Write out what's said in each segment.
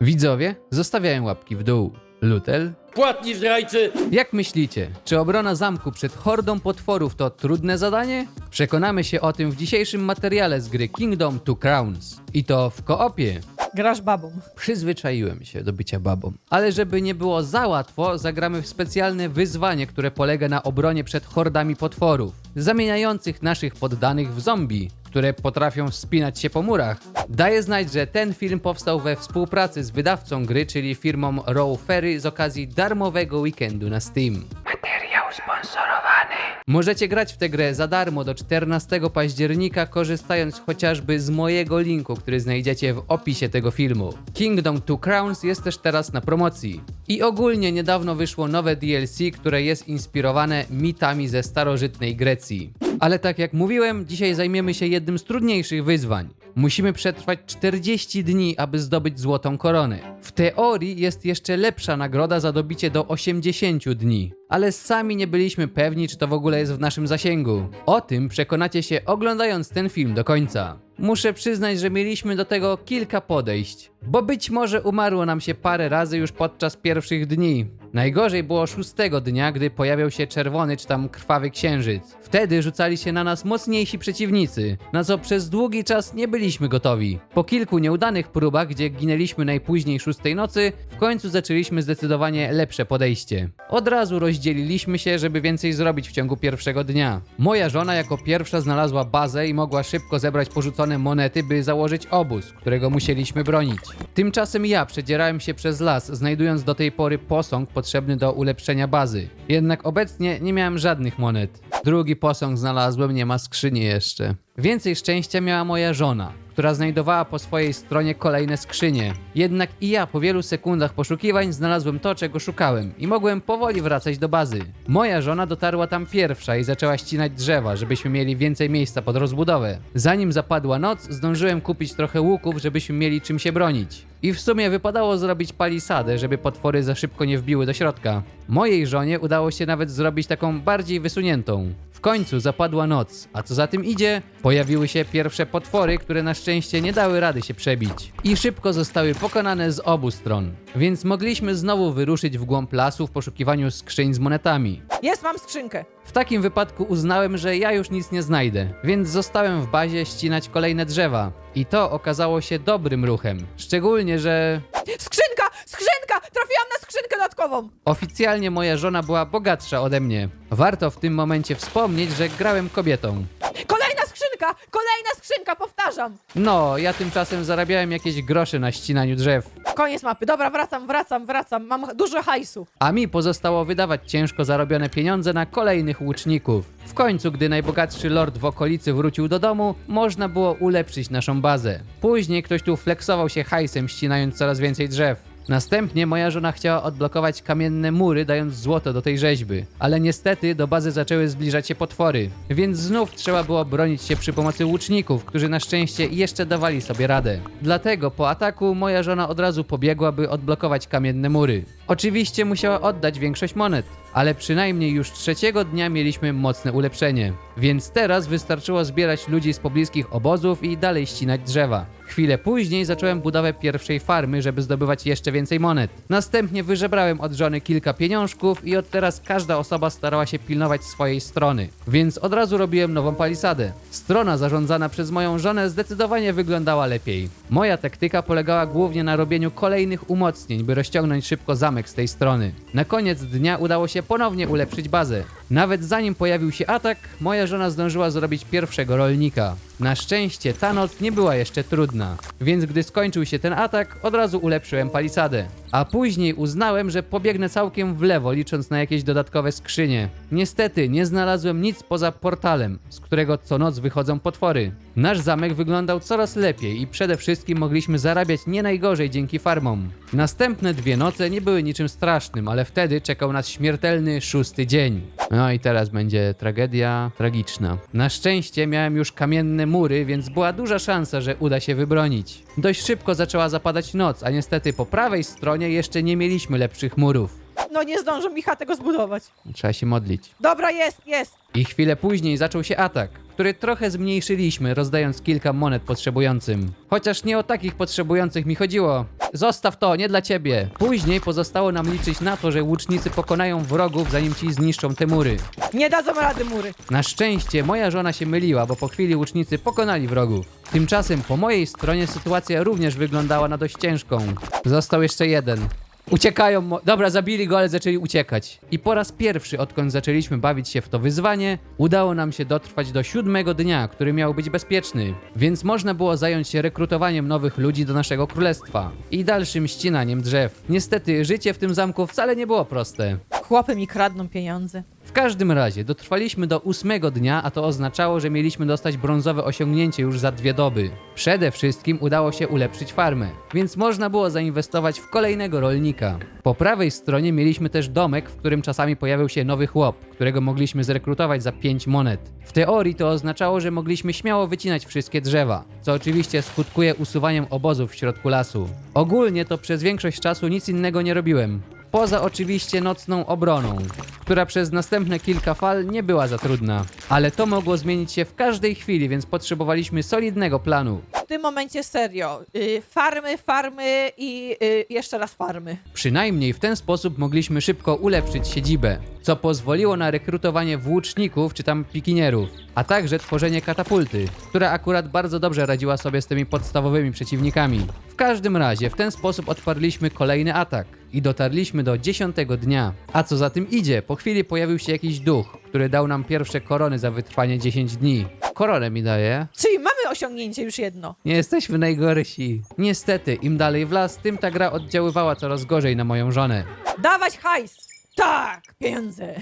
Widzowie zostawiają łapki w dół. Lutel? Płatni zdrajcy! Jak myślicie, czy obrona zamku przed hordą potworów to trudne zadanie? Przekonamy się o tym w dzisiejszym materiale z gry Kingdom Two Crowns. I to w koopie. Grasz babą. Przyzwyczaiłem się do bycia babą. Ale żeby nie było za łatwo, zagramy w specjalne wyzwanie, które polega na obronie przed hordami potworów, zamieniających naszych poddanych w zombie, które potrafią wspinać się po murach. Daję znać, że ten film powstał we współpracy z wydawcą gry, czyli firmą Row Ferry z okazji darmowego weekendu na Steam. Materiał sponsorowany. Możecie grać w tę grę za darmo do 14 października, korzystając chociażby z mojego linku, który znajdziecie w opisie tego filmu. Kingdom Two Crowns jest też teraz na promocji. I ogólnie niedawno wyszło nowe DLC, które jest inspirowane mitami ze starożytnej Grecji. Ale tak jak mówiłem, dzisiaj zajmiemy się jednym z trudniejszych wyzwań. Musimy przetrwać 40 dni, aby zdobyć złotą koronę. W teorii jest jeszcze lepsza nagroda za dobicie do 80 dni, ale sami nie byliśmy pewni, czy to w ogóle jest w naszym zasięgu. O tym przekonacie się oglądając ten film do końca. Muszę przyznać, że mieliśmy do tego kilka podejść, bo być może umarło nam się parę razy już podczas pierwszych dni. Najgorzej było szóstego dnia, gdy pojawiał się czerwony czy tam krwawy księżyc. Wtedy rzucali się na nas mocniejsi przeciwnicy, na co przez długi czas nie byliśmy gotowi. Po kilku nieudanych próbach, gdzie ginęliśmy najpóźniej szóstej nocy, w końcu zaczęliśmy zdecydowanie lepsze podejście. Od razu rozdzieliliśmy się, żeby więcej zrobić w ciągu pierwszego dnia. Moja żona jako pierwsza znalazła bazę i mogła szybko zebrać porzucone monety, by założyć obóz, którego musieliśmy bronić. Tymczasem ja przedzierałem się przez las, znajdując do tej pory posąg potrzebny do ulepszenia bazy. Jednak obecnie nie miałem żadnych monet. Drugi posąg znalazłem, nie ma skrzyni jeszcze. Więcej szczęścia miała moja żona, która znajdowała po swojej stronie kolejne skrzynie. Jednak i ja po wielu sekundach poszukiwań znalazłem to, czego szukałem i mogłem powoli wracać do bazy. Moja żona dotarła tam pierwsza i zaczęła ścinać drzewa, żebyśmy mieli więcej miejsca pod rozbudowę. Zanim zapadła noc, zdążyłem kupić trochę łuków, żebyśmy mieli czym się bronić. I w sumie wypadało zrobić palisadę, żeby potwory za szybko nie wbiły do środka. Mojej żonie udało się nawet zrobić taką bardziej wysuniętą. W końcu zapadła noc, a co za tym idzie, pojawiły się pierwsze potwory, które na szczęście nie dały rady się przebić. I szybko zostały pokonane z obu stron. Więc mogliśmy znowu wyruszyć w głąb lasu w poszukiwaniu skrzyń z monetami. Jest, mam skrzynkę. W takim wypadku uznałem, że ja już nic nie znajdę, więc zostałem w bazie ścinać kolejne drzewa. I to okazało się dobrym ruchem. Szczególnie, że Skrzynka! Skrzynka! Trafiłam na skrzynkę dodatkową! oficjalnie moja żona była bogatsza ode mnie. Warto w tym momencie wspomnieć, że grałem kobietą. Kolejna skrzynka! Kolejna skrzynka, powtarzam! No, ja tymczasem zarabiałem jakieś grosze na ścinaniu drzew. Koniec mapy. Dobra, wracam, wracam, wracam. Mam dużo hajsu. A mi pozostało wydawać ciężko zarobione pieniądze na kolejnych łuczników. W końcu, gdy najbogatszy lord w okolicy wrócił do domu, można było ulepszyć naszą bazę. Później ktoś tu flexował się hajsem, ścinając coraz więcej drzew. Następnie moja żona chciała odblokować kamienne mury, dając złoto do tej rzeźby. Ale niestety do bazy zaczęły zbliżać się potwory, więc znów trzeba było bronić się przy pomocy łuczników, którzy na szczęście jeszcze dawali sobie radę. Dlatego po ataku moja żona od razu pobiegła, by odblokować kamienne mury. Oczywiście musiała oddać większość monet, ale przynajmniej już trzeciego dnia mieliśmy mocne ulepszenie. Więc teraz wystarczyło zbierać ludzi z pobliskich obozów i dalej ścinać drzewa. Chwilę później zacząłem budowę pierwszej farmy, żeby zdobywać jeszcze więcej monet. Następnie wyżebrałem od żony kilka pieniążków i od teraz każda osoba starała się pilnować swojej strony. Więc od razu robiłem nową palisadę. Strona zarządzana przez moją żonę zdecydowanie wyglądała lepiej. Moja taktyka polegała głównie na robieniu kolejnych umocnień, by rozciągnąć szybko zamek z tej strony. Na koniec dnia udało się ponownie ulepszyć bazę. Nawet zanim pojawił się atak, moja żona zdążyła zrobić pierwszego rolnika. Na szczęście ta noc nie była jeszcze trudna, więc gdy skończył się ten atak, od razu ulepszyłem palisadę. A później uznałem, że pobiegnę całkiem w lewo, licząc na jakieś dodatkowe skrzynie. Niestety nie znalazłem nic poza portalem, z którego co noc wychodzą potwory. Nasz zamek wyglądał coraz lepiej i przede wszystkim mogliśmy zarabiać nie najgorzej dzięki farmom. Następne dwie noce nie były niczym strasznym, ale wtedy czekał nas śmiertelny szósty dzień. No i teraz będzie tragedia tragiczna. Na szczęście miałem już kamienne mury, więc była duża szansa, że uda się wybronić. Dość szybko zaczęła zapadać noc, a niestety po prawej stronie jeszcze nie mieliśmy lepszych murów. No nie zdążę Micha tego zbudować. Trzeba się modlić. Dobra, jest, jest. I chwilę później zaczął się atak, który trochę zmniejszyliśmy, rozdając kilka monet potrzebującym. Chociaż nie o takich potrzebujących mi chodziło. Zostaw to, nie dla ciebie. Później pozostało nam liczyć na to, że łucznicy pokonają wrogów, zanim ci zniszczą te mury. Nie dadzą rady mury. Na szczęście moja żona się myliła, bo po chwili łucznicy pokonali wrogów. Tymczasem po mojej stronie sytuacja również wyglądała na dość ciężką. Został jeszcze jeden. Uciekają. Mo- Dobra, zabili go, ale zaczęli uciekać. I po raz pierwszy, odkąd zaczęliśmy bawić się w to wyzwanie, udało nam się dotrwać do siódmego dnia, który miał być bezpieczny. Więc można było zająć się rekrutowaniem nowych ludzi do naszego królestwa i dalszym ścinaniem drzew. Niestety, życie w tym zamku wcale nie było proste. Chłopy mi kradną pieniądze. W każdym razie dotrwaliśmy do ósmego dnia, a to oznaczało, że mieliśmy dostać brązowe osiągnięcie już za dwie doby. Przede wszystkim udało się ulepszyć farmę, więc można było zainwestować w kolejnego rolnika. Po prawej stronie mieliśmy też domek, w którym czasami pojawił się nowy chłop, którego mogliśmy zrekrutować za 5 monet. W teorii to oznaczało, że mogliśmy śmiało wycinać wszystkie drzewa, co oczywiście skutkuje usuwaniem obozów w środku lasu. Ogólnie to przez większość czasu nic innego nie robiłem. Poza oczywiście nocną obroną, która przez następne kilka fal nie była za trudna. Ale to mogło zmienić się w każdej chwili, więc potrzebowaliśmy solidnego planu. W tym momencie serio. Y, farmy, farmy i y, jeszcze raz farmy. Przynajmniej w ten sposób mogliśmy szybko ulepszyć siedzibę, co pozwoliło na rekrutowanie włóczników czy tam pikinierów, a także tworzenie katapulty, która akurat bardzo dobrze radziła sobie z tymi podstawowymi przeciwnikami. W każdym razie w ten sposób odparliśmy kolejny atak i dotarliśmy do dziesiątego dnia. A co za tym idzie, po chwili pojawił się jakiś duch, który dał nam pierwsze korony za wytrwanie 10 dni. Koronę mi daje. Czyli mamy osiągnięcie już jedno. Nie jesteśmy najgorsi. Niestety, im dalej w las, tym ta gra oddziaływała coraz gorzej na moją żonę. Dawać hajs! Tak, pieniądze.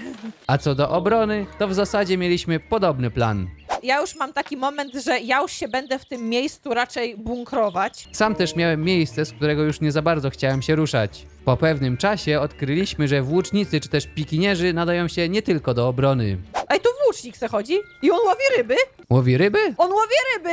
A co do obrony, to w zasadzie mieliśmy podobny plan. Ja już mam taki moment, że ja już się będę w tym miejscu raczej bunkrować. Sam też miałem miejsce, z którego już nie za bardzo chciałem się ruszać. Po pewnym czasie odkryliśmy, że włócznicy czy też pikinierzy nadają się nie tylko do obrony. Ej, tu włócznik se chodzi i on łowi ryby. Łowi ryby? On łowi ryby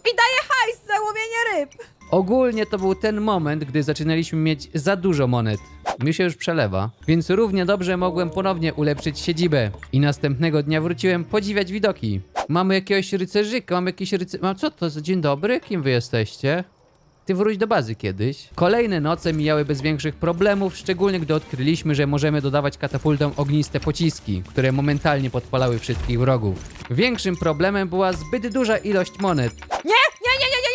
i daje hajs za łowienie ryb. Ogólnie to był ten moment, gdy zaczynaliśmy mieć za dużo monet. Mi się już przelewa, więc równie dobrze mogłem ponownie ulepszyć siedzibę. I następnego dnia wróciłem podziwiać widoki. Mamy jakiegoś rycerzyka, mamy jakiś rycy... Mam co to za dzień dobry? Kim wy jesteście? Ty wróć do bazy kiedyś. Kolejne noce mijały bez większych problemów, szczególnie gdy odkryliśmy, że możemy dodawać katapultom ogniste pociski, które momentalnie podpalały wszystkich wrogów. Większym problemem była zbyt duża ilość monet, Nie, nie, nie, nie, nie,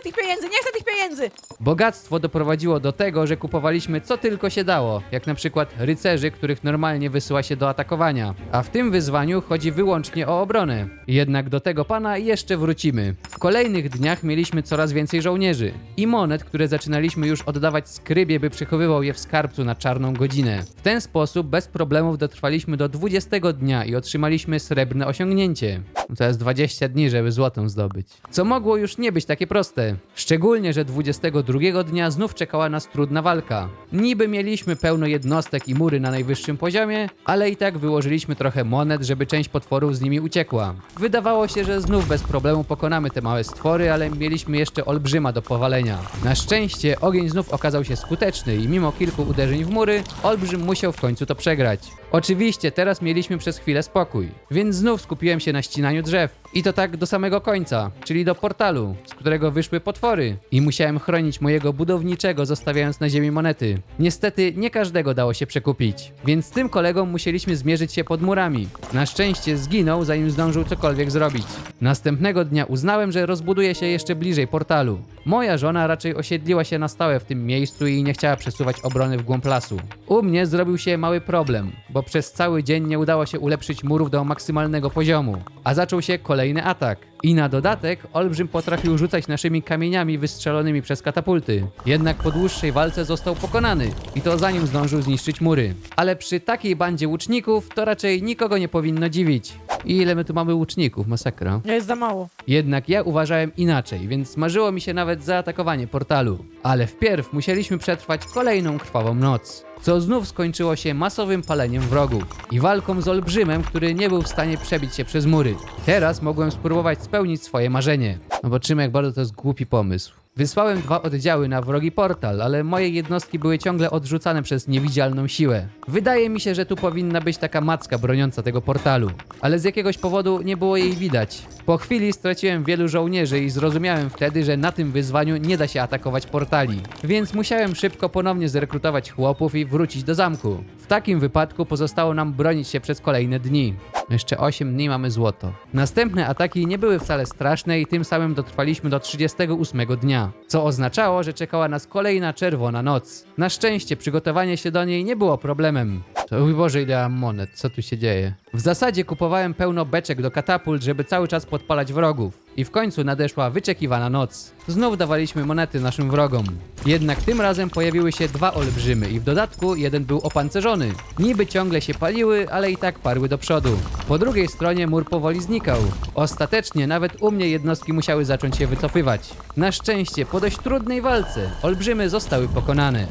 chcę tych pieniędzy, nie chcę tych pieniędzy. Bogactwo doprowadziło do tego, że kupowaliśmy co tylko się dało, jak na przykład rycerzy, których normalnie wysyła się do atakowania. A w tym wyzwaniu chodzi wyłącznie o obronę. Jednak do tego pana jeszcze wrócimy. W kolejnych dniach mieliśmy coraz więcej żołnierzy i monet, które zaczynaliśmy już oddawać skrybie, by przechowywał je w skarbcu na czarną godzinę. W ten sposób bez problemów dotrwaliśmy do 20 dnia i otrzymaliśmy srebrne osiągnięcie. To jest 20 dni, żeby złotą zdobyć. Co mogło już nie być takie proste. Szczególnie, że 22 dnia znów czekała nas trudna walka. Niby mieliśmy pełno jednostek i mury na najwyższym poziomie, ale i tak wyłożyliśmy trochę monet, żeby część potworów z nimi uciekła. Wydawało się, że znów bez problemu pokonamy te małe stwory, ale mieliśmy jeszcze olbrzyma do powalenia. Na szczęście ogień znów okazał się skuteczny i mimo kilku uderzeń w mury, olbrzym musiał w końcu to przegrać. Oczywiście teraz mieliśmy przez chwilę spokój, więc znów skupiłem się na ścinaniu drzew. I to tak do samego końca, czyli do portalu, z którego wyszły potwory. I musiałem chronić mojego budowniczego, zostawiając na ziemi monety. Niestety nie każdego dało się przekupić, więc z tym kolegą musieliśmy zmierzyć się pod murami. Na szczęście zginął, zanim zdążył cokolwiek zrobić. Następnego dnia uznałem, że rozbuduję się jeszcze bliżej portalu. Moja żona raczej osiedliła się na stałe w tym miejscu i nie chciała przesuwać obrony w głąb lasu. U mnie zrobił się mały problem, bo przez cały dzień nie udało się ulepszyć murów do maksymalnego poziomu, a zaczął się kolejny atak. I na dodatek Olbrzym potrafił rzucać naszymi kamieniami wystrzelonymi przez katapulty. Jednak po dłuższej walce został pokonany i to zanim zdążył zniszczyć mury. Ale przy takiej bandzie łuczników to raczej nikogo nie powinno dziwić. I ile my tu mamy łuczników, masakra. Jest za mało. Jednak ja uważałem inaczej, więc marzyło mi się nawet zaatakowanie portalu. Ale wpierw musieliśmy przetrwać kolejną krwawą noc. Co znów skończyło się masowym paleniem wrogów i walką z olbrzymem, który nie był w stanie przebić się przez mury. Teraz mogłem spróbować spełnić swoje marzenie. Zobaczymy, jak bardzo to jest głupi pomysł. Wysłałem dwa oddziały na wrogi portal, ale moje jednostki były ciągle odrzucane przez niewidzialną siłę. Wydaje mi się, że tu powinna być taka macka broniąca tego portalu, ale z jakiegoś powodu nie było jej widać. Po chwili straciłem wielu żołnierzy i zrozumiałem wtedy, że na tym wyzwaniu nie da się atakować portali, więc musiałem szybko ponownie zrekrutować chłopów i wrócić do zamku. W takim wypadku pozostało nam bronić się przez kolejne dni. Jeszcze 8 dni mamy złoto. Następne ataki nie były wcale straszne i tym samym dotrwaliśmy do 38 dnia, co oznaczało, że czekała nas kolejna czerwona noc. Na szczęście przygotowanie się do niej nie było problemem. To mój Boże, ile monet, co tu się dzieje? W zasadzie kupowałem pełno beczek do katapult, żeby cały czas podpalać wrogów. I w końcu nadeszła wyczekiwana noc. Znów dawaliśmy monety naszym wrogom. Jednak tym razem pojawiły się dwa olbrzymy i w dodatku jeden był opancerzony. Niby ciągle się paliły, ale i tak parły do przodu. Po drugiej stronie mur powoli znikał. Ostatecznie nawet u mnie jednostki musiały zacząć się wycofywać. Na szczęście po dość trudnej walce olbrzymy zostały pokonane.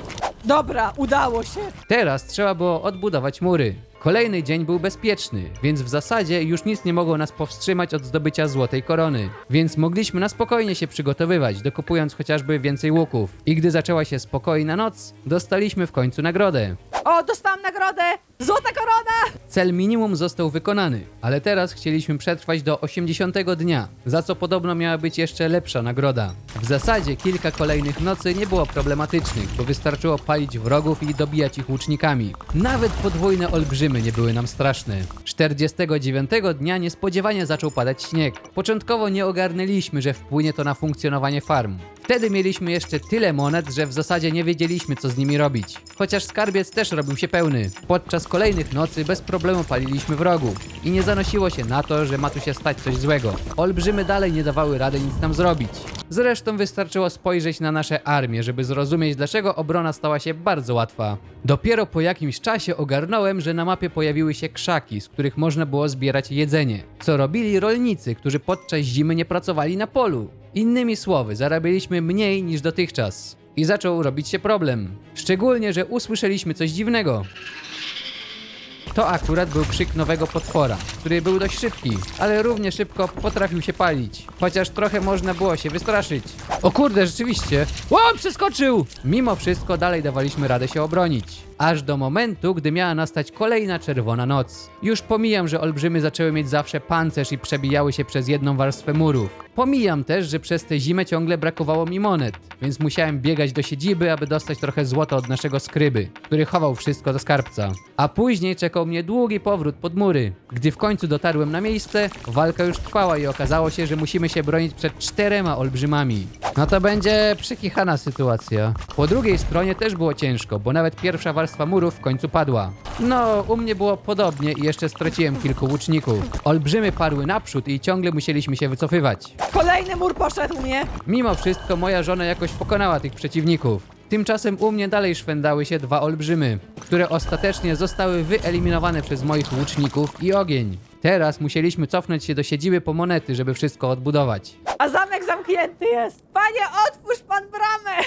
Dobra, udało się. Teraz trzeba było odbudować mury. Kolejny dzień był bezpieczny, więc w zasadzie już nic nie mogło nas powstrzymać od zdobycia złotej korony. Więc mogliśmy na spokojnie się przygotowywać, dokupując chociażby więcej łuków. I gdy zaczęła się spokojna noc, dostaliśmy w końcu nagrodę. O, dostałam nagrodę! Złota korona! Cel minimum został wykonany, ale teraz chcieliśmy przetrwać do 80 dnia, za co podobno miała być jeszcze lepsza nagroda. W zasadzie kilka kolejnych nocy nie było problematycznych, bo wystarczyło palić wrogów i dobijać ich łucznikami. Nawet podwójne olbrzymy nie były nam straszne. 49 dnia niespodziewanie zaczął padać śnieg. Początkowo nie ogarnęliśmy, że wpłynie to na funkcjonowanie farm. Wtedy mieliśmy jeszcze tyle monet, że w zasadzie nie wiedzieliśmy, co z nimi robić. Chociaż skarbiec też robił się pełny. Podczas kolejnych nocy bez problemu paliliśmy wrogów. I nie zanosiło się na to, że ma tu się stać coś złego. Olbrzymy dalej nie dawały rady nic nam zrobić. Zresztą wystarczyło spojrzeć na nasze armie, żeby zrozumieć, dlaczego obrona stała się bardzo łatwa. Dopiero po jakimś czasie ogarnąłem, że na mapie pojawiły się krzaki, z których można było zbierać jedzenie. Co robili rolnicy, którzy podczas zimy nie pracowali na polu. Innymi słowy, zarabialiśmy mniej niż dotychczas. I zaczął robić się problem. Szczególnie, że usłyszeliśmy coś dziwnego. To akurat był krzyk nowego potwora, który był dość szybki, ale równie szybko potrafił się palić. Chociaż trochę można było się wystraszyć. O kurde, rzeczywiście! Ło, przeskoczył! Mimo wszystko dalej dawaliśmy radę się obronić. Aż do momentu, gdy miała nastać kolejna czerwona noc. Już pomijam, że olbrzymy zaczęły mieć zawsze pancerz i przebijały się przez jedną warstwę murów. Pomijam też, że przez tę zimę ciągle brakowało mi monet, więc musiałem biegać do siedziby, aby dostać trochę złota od naszego skryby, który chował wszystko do skarbca. A później czekał mnie długi powrót pod mury. Gdy w końcu dotarłem na miejsce, walka już trwała i okazało się, że musimy się bronić przed czterema olbrzymami. No to będzie przykichana sytuacja. Po drugiej stronie też było ciężko, bo nawet pierwsza warstwa murów w końcu padła. No, u mnie było podobnie i jeszcze straciłem kilku łuczników. Olbrzymy parły naprzód i ciągle musieliśmy się wycofywać. Kolejny mur poszedł mnie. Mimo wszystko moja żona jakoś pokonała tych przeciwników. Tymczasem u mnie dalej szwędały się dwa olbrzymy, które ostatecznie zostały wyeliminowane przez moich łuczników i ogień. Teraz musieliśmy cofnąć się do siedziby po monety, żeby wszystko odbudować. A zamek zamknięty jest. Panie, otwórz pan bramę!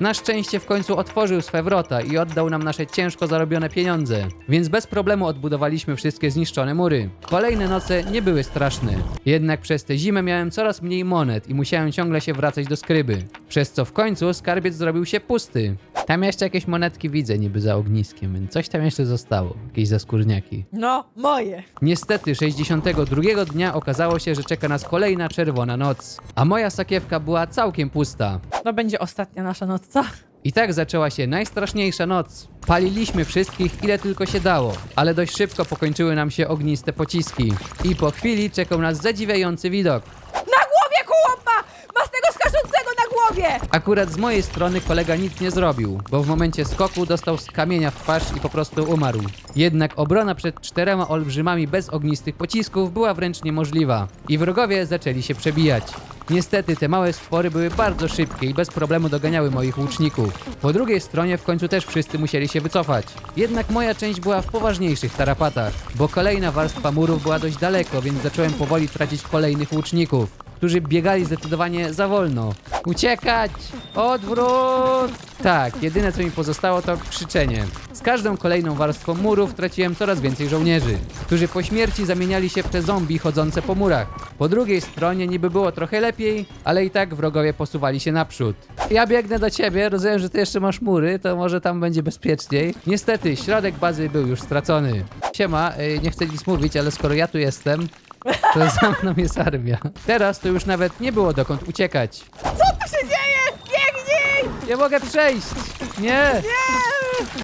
Na szczęście w końcu otworzył swe wrota i oddał nam nasze ciężko zarobione pieniądze, więc bez problemu odbudowaliśmy wszystkie zniszczone mury. Kolejne noce nie były straszne, jednak przez tę zimę miałem coraz mniej monet i musiałem ciągle się wracać do skryby, przez co w końcu skarbiec zrobił się pusty. Tam jeszcze jakieś monetki widzę niby za ogniskiem, więc coś tam jeszcze zostało, jakieś zaskórniaki. No, moje. Niestety 62 dnia okazało się, że czeka nas kolejna czerwona noc, a moja sakiewka była całkiem pusta. To będzie ostatnia nasza noc, co? I tak zaczęła się najstraszniejsza noc. Paliliśmy wszystkich ile tylko się dało, ale dość szybko pokończyły nam się ogniste pociski. I po chwili czekał nas zadziwiający widok. Na głowie chłopa! Ma z tego skaczącego na głowie! Akurat z mojej strony kolega nic nie zrobił, bo w momencie skoku dostał z kamienia w twarz i po prostu umarł. Jednak obrona przed czterema olbrzymami bez ognistych pocisków była wręcz niemożliwa i wrogowie zaczęli się przebijać. Niestety te małe stwory były bardzo szybkie i bez problemu doganiały moich łuczników. Po drugiej stronie w końcu też wszyscy musieli się wycofać. Jednak moja część była w poważniejszych tarapatach, bo kolejna warstwa murów była dość daleko, więc zacząłem powoli tracić kolejnych łuczników. Którzy biegali zdecydowanie za wolno. Uciekać! Odwrót! Tak, jedyne co mi pozostało to krzyczenie. Z każdą kolejną warstwą murów traciłem coraz więcej żołnierzy, którzy po śmierci zamieniali się w te zombie chodzące po murach. Po drugiej stronie niby było trochę lepiej, ale i tak wrogowie posuwali się naprzód. Ja biegnę do ciebie, rozumiem, że ty jeszcze masz mury, to może tam będzie bezpieczniej. Niestety, środek bazy był już stracony. Siema, y, nie chcę nic mówić, ale skoro ja tu jestem, to za mną jest armia. Teraz to już nawet nie było dokąd uciekać. Co tu się dzieje? Biegnij! Nie mogę przejść! Nie!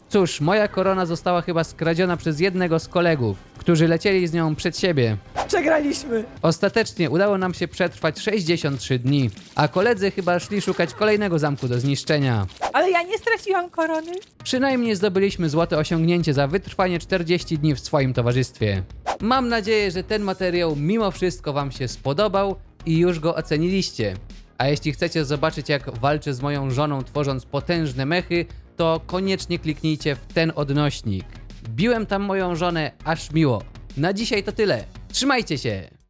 Cóż, moja korona została chyba skradziona przez jednego z kolegów, którzy lecieli z nią przed siebie. Przegraliśmy. Ostatecznie udało nam się przetrwać 63 dni, a koledzy chyba szli szukać kolejnego zamku do zniszczenia. Ale ja nie straciłam korony. Przynajmniej zdobyliśmy złote osiągnięcie za wytrwanie 40 dni w swoim towarzystwie. Mam nadzieję, że ten materiał mimo wszystko Wam się spodobał i już go oceniliście. A jeśli chcecie zobaczyć jak walczę z moją żoną tworząc potężne mechy, to koniecznie kliknijcie w ten odnośnik. Biłem tam moją żonę aż miło. Na dzisiaj to tyle. Trzymajcie się!